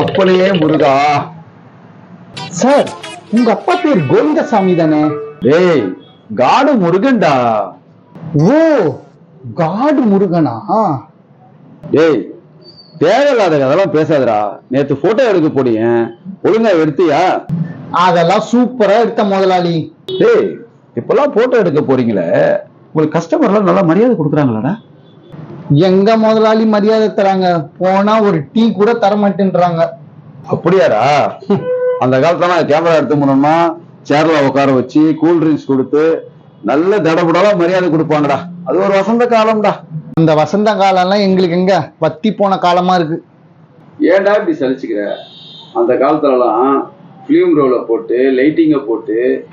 அப்பனே முருகா. சார் உங்க அப்பா பேர் கோவிந்தசாமி தானே? டேய் காடு முருகன்டா. ஓ காடு முருகனா? டேய் தேவையில்லாத கதெல்லாம் பேசாதடா. நேத்து போட்டோ எடுக்க போடியேன் ஒழுங்கா எடுத்தியா? அதெல்லாம் சூப்பரா எடுத்த முதலாளி. டேய் இப்பெல்லாம் போட்டோ எடுக்க போறீங்களே. உங்களுக்கு கஸ்டமர்லாம் நல்லா மரியாதை கொடுக்குறாங்களாடா? எங்க முதலாளி மரியாதை தராங்க? போனா ஒரு டீ கூட தர மாட்டேன்றாங்க அப்படியாடா? அந்த காலத்துல கேமரா எடுத்து போனோம்னா சேர்ல உட்கார வச்சு கூல் ட்ரிங்க்ஸ் கொடுத்து நல்ல தடபுடலாம் மரியாதை கொடுப்பாங்கடா. அது ஒரு வசந்த காலம்டா. அந்த வசந்த காலம்லாம் எங்களுக்கு எங்க? வத்தி போன காலமா இருக்கு. ஏன்டா இப்படி சலிச்சுக்கிற? அந்த காலத்துலலாம் ஃபிலிம் ரோல போட்டு லைட்டிங்கை போட்டு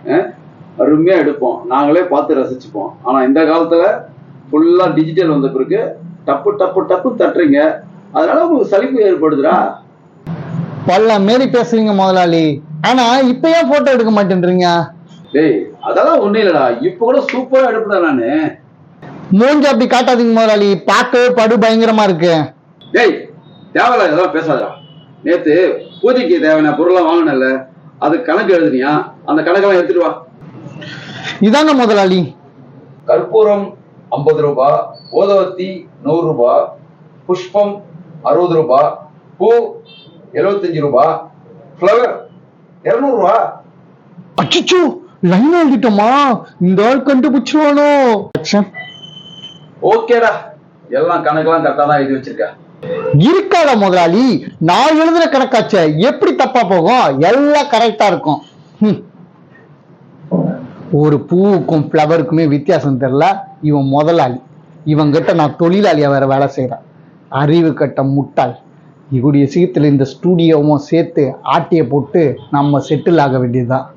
அருமையா எடுப்போம். நாங்களே பார்த்து ரசிச்சுப்போம். ஆனா இந்த காலத்துல ஃபுல்லா டிஜிட்டல் வந்த பிறகு டப்பு டப்பு டப்பு தட்டுறீங்க. அதனால உங்களுக்கு சலிப்பு ஏற்படுதுடா. பல்ல மாரி பேசுறீங்க முதலாளி. ஆனா இப்ப ஏன் போட்டோ எடுக்க மாட்டேன்றீங்க? டேய் அதெல்லாம் ஒண்ணும் இல்லடா. இப்ப கூட சூப்பரா எடுப்படா நானு. மூஞ்சி அப்படி காட்டாதீங்க முதலாளி. பார்க்கவே படு பயங்கரமா இருக்கு. டேய் தேவையில்ல இதெல்லாம் பேசாதடா. நேத்து பூஜைக்கு தேவையான பொருள்லாம் வாங்கினல அது கணக்கு எழுதுனியா? அந்த கணக்கெல்லாம் எடுத்துட்டு வா. இதாங்க முதலாளி. கற்பூரம் ஐம்பது ரூபாய் ஓதவத்தி நூறு ரூபாய் புஷ்பம் அறுபது ரூபாய் பூ எழுபத்தஞ்சு ரூபாய் ஃப்ளவர் இருநூறு ரூபா. அச்சிச்சோ லைன் எழுதிட்டோமா? இந்த ஆள் கண்டுபிடிச்சிருவானோ. ஓகேடா எல்லாம் கணக்கெல்லாம் கரெக்டாக தான் எழுதி வச்சிருக்க. இருக்காடா முதலாளி. நான் எழுதுற கணக்காச்சே. எப்படி தப்பா போகும்? எல்லாம் கரெக்டா இருக்கும். ஒரு பூவுக்கும் ஃப்ளவருக்குமே வித்தியாசம் தெரியல இவன் முதலாளி. இவங்கிட்ட நான் தொழிலாளியாக வேற வேலை செய்கிறேன் அறிவு கட்ட முட்டாள். இவருடைய சீத்துல இந்த ஸ்டூடியோவும் சேர்த்து ஆட்டியை போட்டு நம்ம செட்டில் ஆக வேண்டியதுதான்.